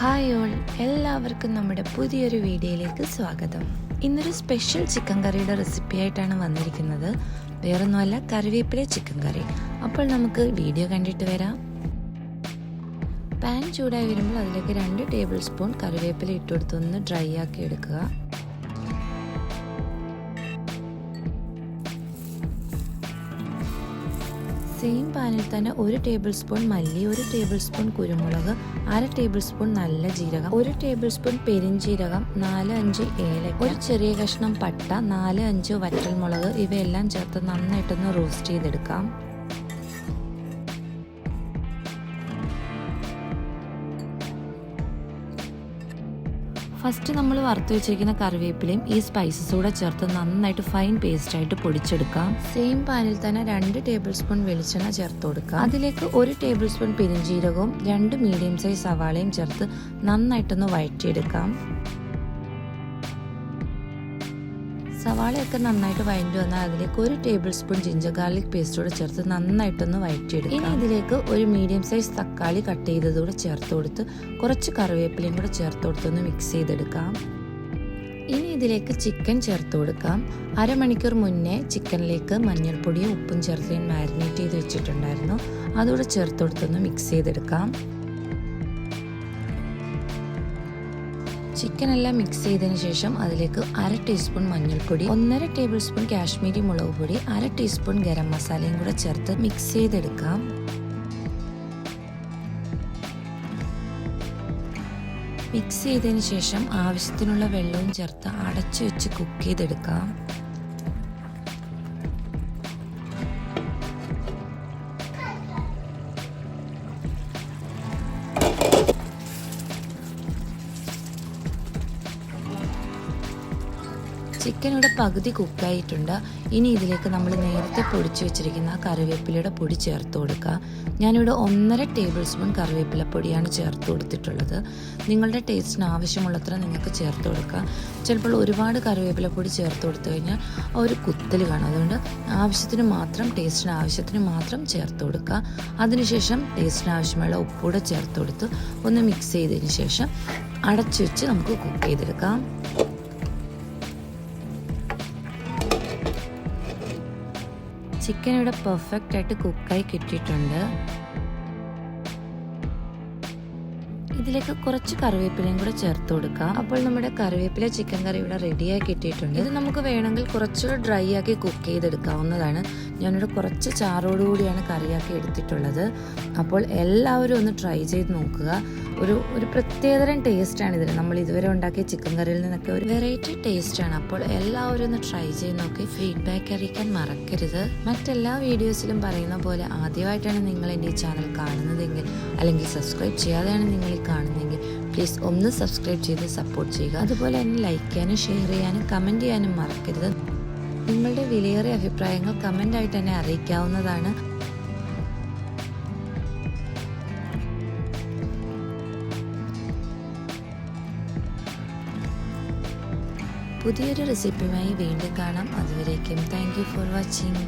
Hi all എല്ലാവർക്കും നമ്മുടെ പുതിയൊരു വീഡിയോയിലേക്ക് സ്വാഗതം. ഇന്നൊരു സ്പെഷ്യൽ ചിക്കൻ കറിയുടെ റെസിപ്പി ആയിട്ടാണ് വന്നിരിക്കുന്നത്. വേറൊന്നുമല്ല കറിവേപ്പിലെ ചിക്കൻ കറി അപ്പോൾ നമുക്ക് വീഡിയോ കണ്ടിട്ട് വരാം. പാൻ ചൂടായി വരുമ്പോൾ അതിലേക്ക് രണ്ട് ടേബിൾ സ്പൂൺ കറിവേപ്പില ഇട്ടുകൊടുത്തൊന്ന് ഡ്രൈ ആക്കി എടുക്കുക. സെയിം പാനിൽ തന്നെ ഒരു ടേബിൾ സ്പൂൺ മല്ലി ഒരു ടേബിൾ സ്പൂൺ കുരുമുളക് അര ടേബിൾ സ്പൂൺ നല്ല ജീരകം ഒരു ടേബിൾ സ്പൂൺ പെരിഞ്ജീരകം നാല് അഞ്ച് ഏലക്ക ഒരു ചെറിയ കഷ്ണം പട്ട നാല് അഞ്ച് വറ്റൽമുളക് ഇവയെല്ലാം ചേർത്ത് നന്നായിട്ടൊന്ന് റോസ്റ്റ് ചെയ്തെടുക്കാം. ഫസ്റ്റ് നമ്മൾ വറുത്ത് വെച്ചിരിക്കുന്ന കറിവേപ്പിലയും ഈ സ്പൈസസ് കൂടെ ചേർത്ത് നന്നായിട്ട് ഫൈൻ പേസ്റ്റ് ആയിട്ട് പൊടിച്ചെടുക്കാം. സെയിം പാനിൽ തന്നെ രണ്ട് ടേബിൾ സ്പൂൺ വെളിച്ചെണ്ണ ചേർത്ത് കൊടുക്കാം. അതിലേക്ക് ഒരു ടേബിൾ സ്പൂൺ പെരിഞ്ജീരകവും രണ്ട് മീഡിയം സൈസ് സവാളയും ചേർത്ത് നന്നായിട്ടൊന്ന് വഴറ്റിയെടുക്കാം. സവാളയൊക്കെ നന്നായിട്ട് വഴണ്ടി വന്നാൽ അതിലേക്ക് ഒരു tablespoon ginger garlic paste കൂടെ ചേർത്ത് നന്നായിട്ടൊന്ന് വഴറ്റിയെടുക്കും ഇനി ഇതിലേക്ക് ഒരു മീഡിയം സൈസ് തക്കാളി കട്ട് ചെയ്തതുകൂടെ ചേർത്ത് കൊടുത്ത് കുറച്ച് കറിവേപ്പിലയും കൂടെ ചേർത്ത് കൊടുത്തൊന്ന് മിക്സ് ചെയ്തെടുക്കാം. ഇനി ഇതിലേക്ക് ചിക്കൻ ചേർത്ത് കൊടുക്കാം. അരമണിക്കൂർ മുന്നേ ചിക്കനിലേക്ക് മഞ്ഞൾപ്പൊടിയും ഉപ്പും ചേർത്ത് ഞാൻ മാരിനേറ്റ് ചെയ്ത് വെച്ചിട്ടുണ്ടായിരുന്നു. അതുകൂടെ ചേർത്ത് കൊടുത്തൊന്ന് മിക്സ് ചെയ്തെടുക്കാം. ചിക്കൻ എല്ലാം മിക്സ് ചെയ്തതിന് ശേഷം അതിലേക്ക് അര ടീസ്പൂൺ മഞ്ഞൾപ്പൊടി ഒന്നര ടേബിൾ സ്പൂൺ കാശ്മീരി മുളക് പൊടി അര ടീസ്പൂൺ ഗരം മസാലയും കൂടെ ചേർത്ത് മിക്സ് ചെയ്തെടുക്കാം. മിക്സ് ചെയ്തതിന് ശേഷം ആവശ്യത്തിനുള്ള വെള്ളവും ചേർത്ത് അടച്ചു വെച്ച് കുക്ക് ചെയ്തെടുക്കാം. ചിക്കൻ ഇവിടെ പകുതി കുക്കായിട്ടുണ്ട്. ഇനി ഇതിലേക്ക് നമ്മൾ നേരത്തെ പൊടിച്ചു വെച്ചിരിക്കുന്ന കറിവേപ്പിലയുടെ പൊടി ചേർത്ത് കൊടുക്കുക. ഞാനിവിടെ ഒന്നര ടേബിൾ സ്പൂൺ കറിവേപ്പില പൊടിയാണ് ചേർത്ത് കൊടുത്തിട്ടുള്ളത്. നിങ്ങളുടെ ടേസ്റ്റിന് ആവശ്യമുള്ളത്ര നിങ്ങൾക്ക് ചേർത്ത് കൊടുക്കുക ചിലപ്പോൾ ഒരുപാട് കറിവേപ്പില പൊടി ചേർത്ത് കൊടുത്തു കഴിഞ്ഞാൽ ഒരു കുത്തൽ കാണും. അതുകൊണ്ട് ആവശ്യത്തിന് മാത്രം ടേസ്റ്റിന് ആവശ്യത്തിന് മാത്രം ചേർത്ത് കൊടുക്കുക. അതിനുശേഷം ടേസ്റ്റിന് ആവശ്യമുള്ള ഉപ്പൂടെ ചേർത്ത് കൊടുത്ത് ഒന്ന് മിക്സ് ചെയ്തതിന് ശേഷം അടച്ചു വെച്ച് നമുക്ക് കുക്ക് ചെയ്തെടുക്കാം. ചിക്കൻ ഇവിടെ പെർഫെക്റ്റ് ആയിട്ട് കുക്കായി കിട്ടിയിട്ടുണ്ട്. ഇതിലേക്ക് കുറച്ച് കറിവേപ്പിലയും കൂടെ ചേർത്ത് കൊടുക്കാം. അപ്പോൾ നമ്മുടെ കറിവേപ്പില ചിക്കൻ കറി ഇവിടെ റെഡിയായി കിട്ടിയിട്ടുണ്ട്. ഇത് നമുക്ക് വേണമെങ്കിൽ കുറച്ചുകൂടെ ഡ്രൈ ആക്കി കുക്ക് ചെയ്തെടുക്കാവുന്നതാണ്. ഞാനിവിടെ കുറച്ച് ചാറോടുകൂടിയാണ് കറിയാക്കി എടുത്തിട്ടുള്ളത്. അപ്പോൾ എല്ലാവരും ഒന്ന് ട്രൈ ചെയ്ത് നോക്കുക. ഒരു ഒരു പ്രത്യേകതരം ടേസ്റ്റാണ് ഇതിന്. നമ്മൾ ഇതുവരെ ഉണ്ടാക്കിയ ചിക്കൻ കറിയിൽ നിന്നൊക്കെ ഒരു വെറൈറ്റി ടേസ്റ്റ് ആണ്. അപ്പോൾ എല്ലാവരും ഒന്ന് ട്രൈ ചെയ്ത് നോക്കി. ഫീഡ്ബാക്ക് അറിയിക്കാൻ മറക്കരുത്. മറ്റെല്ലാ വീഡിയോസിലും പറയുന്ന പോലെ ആദ്യമായിട്ടാണ് നിങ്ങൾ എന്റെ ഈ ചാനൽ കാണുന്നതെങ്കിൽ അല്ലെങ്കിൽ സബ്സ്ക്രൈബ് ചെയ്യാതെയാണ് നിങ്ങൾ ഈ കാണുന്നതെങ്കിൽ പ്ലീസ് ഒന്ന് സബ്സ്ക്രൈബ് ചെയ്ത് സപ്പോർട്ട് ചെയ്യുക. അതുപോലെ തന്നെ ലൈക്ക് ചെയ്യാനും ഷെയർ ചെയ്യാനും കമന്റ് ചെയ്യാനും മറക്കരുത്. നിങ്ങളുടെ വിലയേറിയ അഭിപ്രായങ്ങൾ കമന്റായിട്ട് തന്നെ അറിയിക്കാവുന്നതാണ്. പുതിയൊരു റെസിപ്പിയുമായി വീണ്ടും കാണാം. അതുവരേക്കും താങ്ക് യു ഫോർ വാച്ചിങ്